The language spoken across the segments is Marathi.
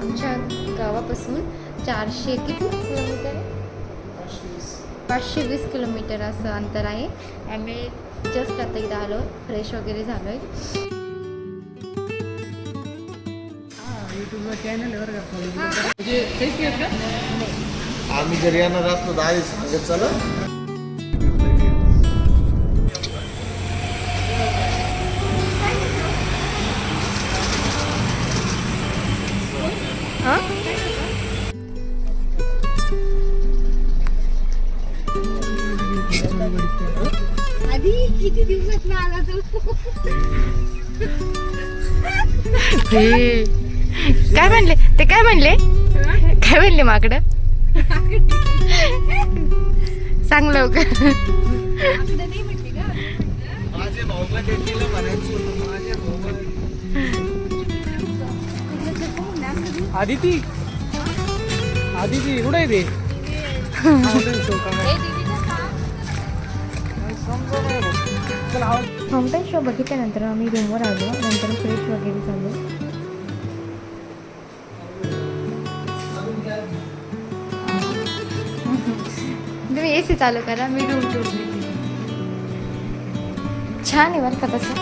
आमच्या गावापासून चारशे किती किलोमीटर आहे? पाचशे वीस किलोमीटर असं अंतर आहे. आम्ही जस्ट आता इथं आलो फ्रेश वगैरे झालो आहे आम्ही जर येणार असलो तर आधी चला. किती दिवसात आला तू काय म्हणले? ते काय म्हणले? काय म्हणले माकड? सांग लवकर. आदिती. आदिती कुठे आहे ते? समजा फाउंटन शो बघितल्यानंतर आम्ही रूमवर आलो. नंतर फ्रेश वगैरे झालो. तुम्ही ए सी चालू करा मी रूम टूर छान आहे बरं का तसं.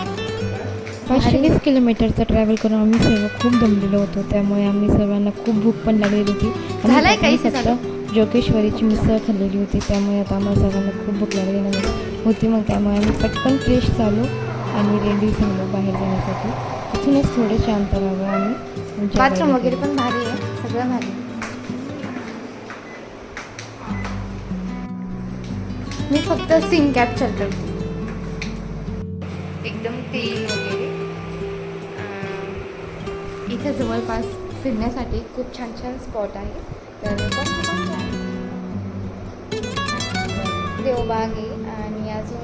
पाचशे किलोमीटरचा ट्रॅव्हल करून आम्ही सर्व खूप दमलेलो होतो. त्यामुळे आम्ही सर्वांना खूप भूक पण लागलेली होती. आम्ही झालंय का सकाळी इथे फक्त जोगेश्वरीची मिसळ खाल्लेली होती. त्यामुळे आता आम्हाला सर्वांना खूप भूक लागलेली नाही होती मग त्यामुळे आम्ही पटकन फ्रेश झालो आणि रेडी झालो बाहेर जाण्यासाठी. तिथूनच थोडे शांत राहावं आम्ही. बाथरूम वगैरे पण भारी आहे. सगळं भारी. मी फक्त सीन कॅप्चर करते एकदम क्लीन वगैरे. इथे जवळपास फिरण्यासाठी खूप छान छान स्पॉट आहे. तर देवबाग आहे.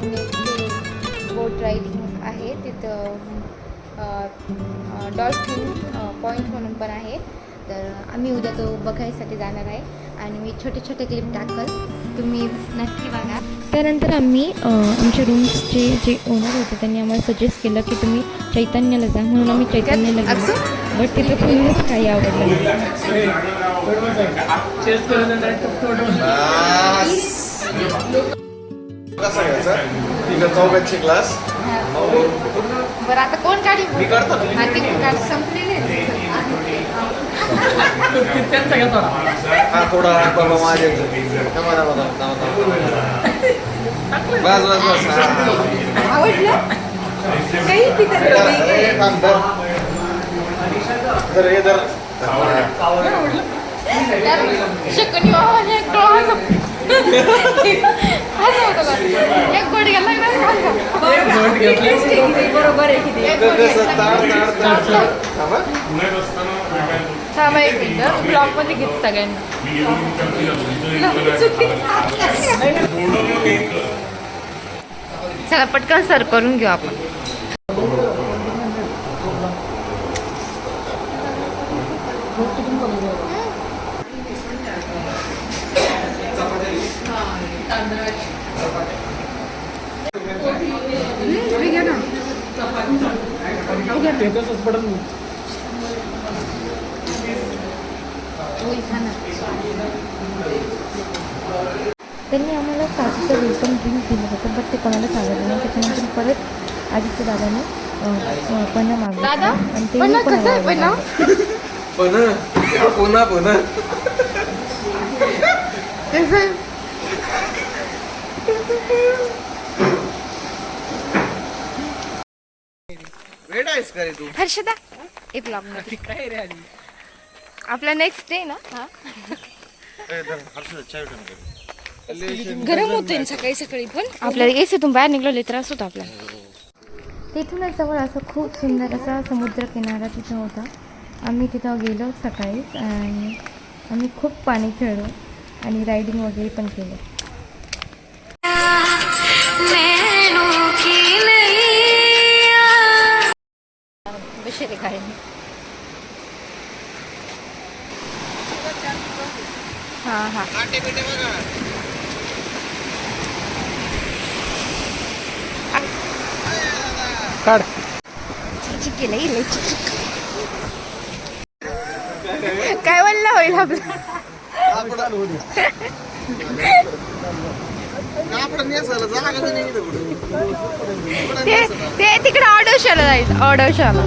ते बोट रायडिंग आहे. तिथं डॉल्फिन पॉईंट म्हणून पण आहे. तर आम्ही उद्या तो बघायसाठी जाणार आहे. आणि मी छोटे छोटे क्लिप टाकल. तुम्ही नक्की बघा. त्यानंतर आम्ही आमच्या रूम्सचे जे ओनर होते त्यांनी आम्हाला सजेस्ट केलं की तुम्ही चैतन्याला जा. म्हणून आम्ही चैतन्याला गेलो. बट तिथं कोणीच काही आवडलं तर. कसा घ्यायचा तिकडे क्लास बरं आता कोण गाडी मी काढतो. हा, ती गाडी संपलेली आहे. त्यांचा घेतो हा थोडा बाबा माझ्या. बस बस बस हा, हा. आवडलं काही हे. शकून एक बरोबर आहे किती एक धर, थांबा. एक मिनिट ब्लॉकमध्ये घेत सगळ्यांनी चला पटकन सर करून घेऊ आपण त्यांनी आम्हाला काजूचं वेलकम ड्रिंक दिलं होतं बट ते कोणाला सांगितलं नाही. त्याच्यानंतर परत आदित्य दादाने मागवलं. दादा आणि ते पण पण आहेस का रे तू? हर्षदा एक ब्लॉगमध्ये. काय रे आधी आपला नेक्स्ट डे ना? हा. ए, धर, हर्षदा, चाय ठेवून घे. गरम होते सकाळी सकाळी पण. आपल्याला एसीतून बाहेर निघलो त्रास होता आपल्याला. तिथूनच जवळ असं खूप सुंदर असा समुद्र किनारा तिथं होता. आम्ही तिथं गेलो सकाळीच आणि आम्ही खूप पाणी खेळलो आणि रायडिंग वगैरे पण केलं. हा काढ. केलं लय चिक काय बोलला होईल आपलं? ते ते तिकडे ऑडोशाला जायचं ऑडोशाला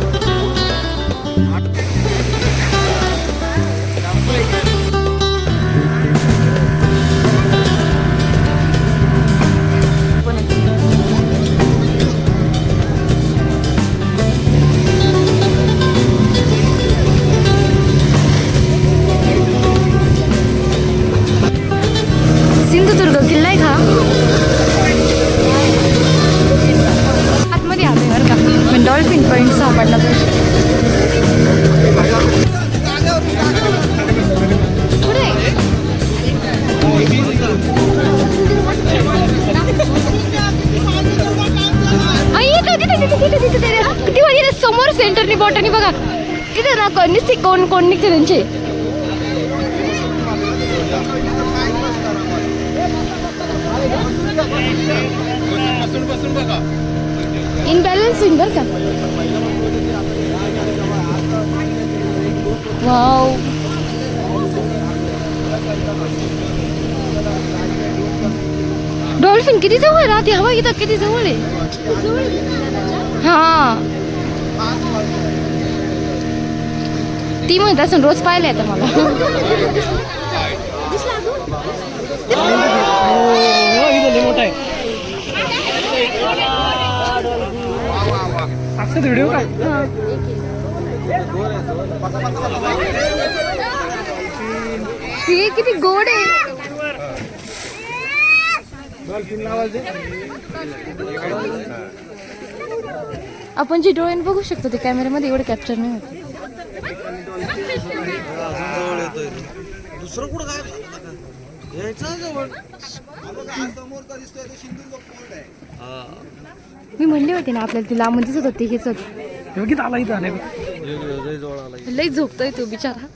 सेंटरनी बॉटनी बघा. तिथे ना कोण निघते कोण कोण निघते त्यांचे? इनबॅलन्स होईल बरं का. वाव डॉल्फिन किती जवळ राहते हवा इथं किती जवळ आहे? हा. ती म्हणत असून रोज पाहिलंय आता मला आहे व्हिडिओ का हे किती गोड आहे. आपण जे डोळ्याने बघू शकतो ते कॅमेऱ्यामध्ये एवढं कॅप्चर नाही होत. दुसरं कुठं काय यायचं जवळ मी म्हणले होते ना आपल्याला ती लांब दिसत होती हेच होत. योगित आला इथं लय जवळ आला झोपतोय तो बिचारा.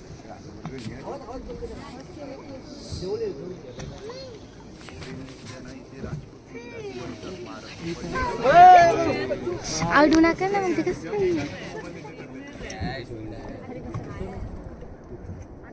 आवडू नका ना म्हणते कसं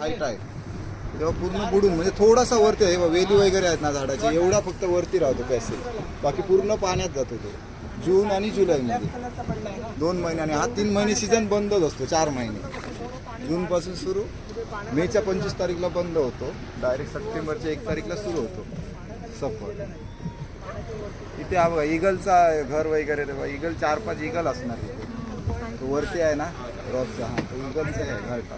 हाईट आहे. तेव्हा पूर्ण बुडून म्हणजे थोडासा वरती आहे वेली वगैरे आहेत ना झाडाची एवढा फक्त वरती राहतो पॅसेज बाकी पूर्ण पाण्यात जातो तो. जून आणि जुलैमध्ये. दोन महिन्याने हा तीन महिने सीझन बंदच असतो चार महिने. जूनपासून सुरू. मेच्या पंचवीस तारीखला बंद होतो. डायरेक्ट सप्टेंबरच्या एक तारीखला सुरू होतो. सफर. इथे हा बघा इगलचा घर वगैरे बघा, इगल चार पाच इगल असणार इथे. तो वरती आहे ना रॉकचा हा तो इगलचा आहे घरटा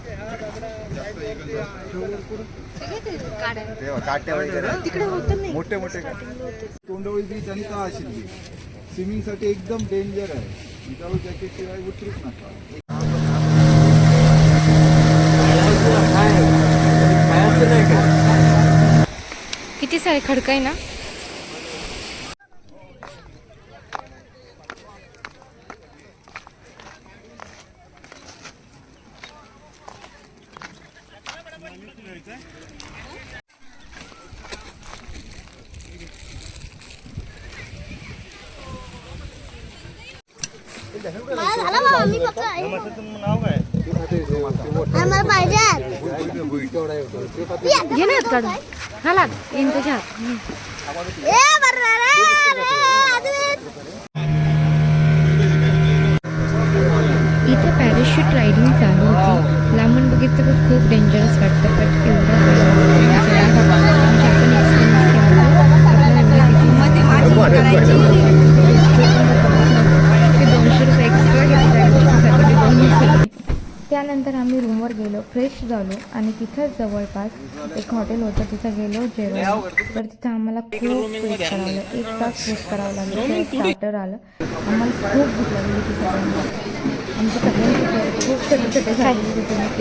तेव्हा काट्या वगैरे मोठे मोठे काटे तोंडवळी बीच आणि तळाशील बीच स्विमिंगसाठी एकदम डेंजर आहे. विदाऊट जॅकेट शिवाय उतरूच नका. सारे खडक आहे ना? घे ना काढून हा त्याच्या हात इथे पॅराशूट रायडिंग चालू होती. लांबून बघितलं तर खूप डेंजरस वाटतं बट एवढं म्हणजे आपण experience केला. आपल्याला एवढं भीती- ते दोनशे रुपये एक्स्ट्रा त्यानंतर आम्ही रूमवर गेलो फ्रेश झालो आणि तिथंच जवळपास एक हॉटेल होतं. तिथं गेलो जेवण. तर तिथं आम्हाला खूप वेट करावं लागलं. एक तास वेट करावं लागलं. स्टार्टर आलं. आम्हाला खूप भूक लागली तिथं आमच्या खूप छोटे छोटे झालेले होते.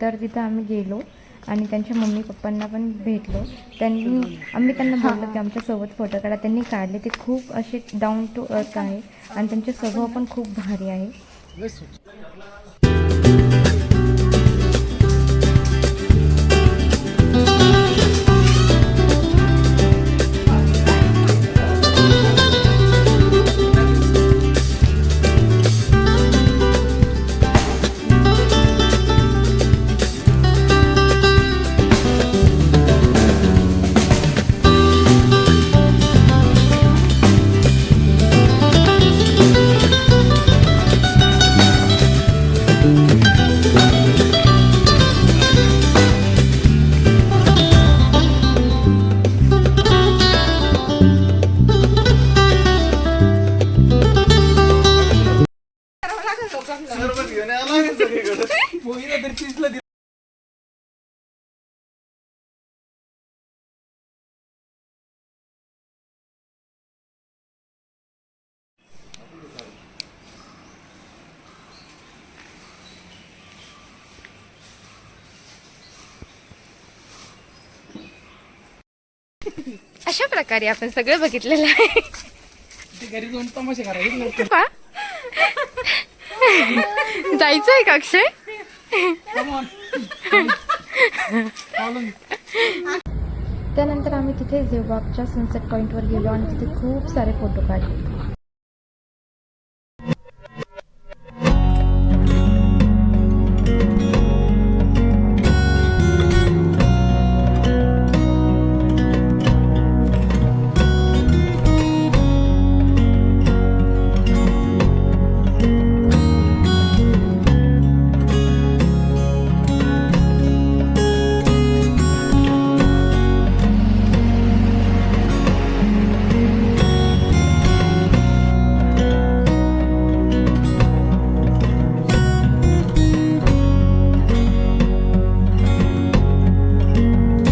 तर तिथं आम्ही गेलो आणि त्यांच्या मम्मी पप्पांना पण भेटलो. त्यांनी आम्ही त्यांना बोललो की आमच्यासोबत फोटो काढा. त्यांनी काढले. ते खूप असे डाऊन टू अर्थ आहे आणि त्यांचे स्वभाव पण खूप भारी आहे. अशा प्रकारे आपण सगळं बघितलेलं आहे. ते घरी जाऊन तमाशे करायचे पा. जायचंय का अक्षय? त्यानंतर आम्ही तिथे जेव्हाच्या सनसेट पॉईंटवर गेलो आणि तिथे खूप सारे फोटो काढले.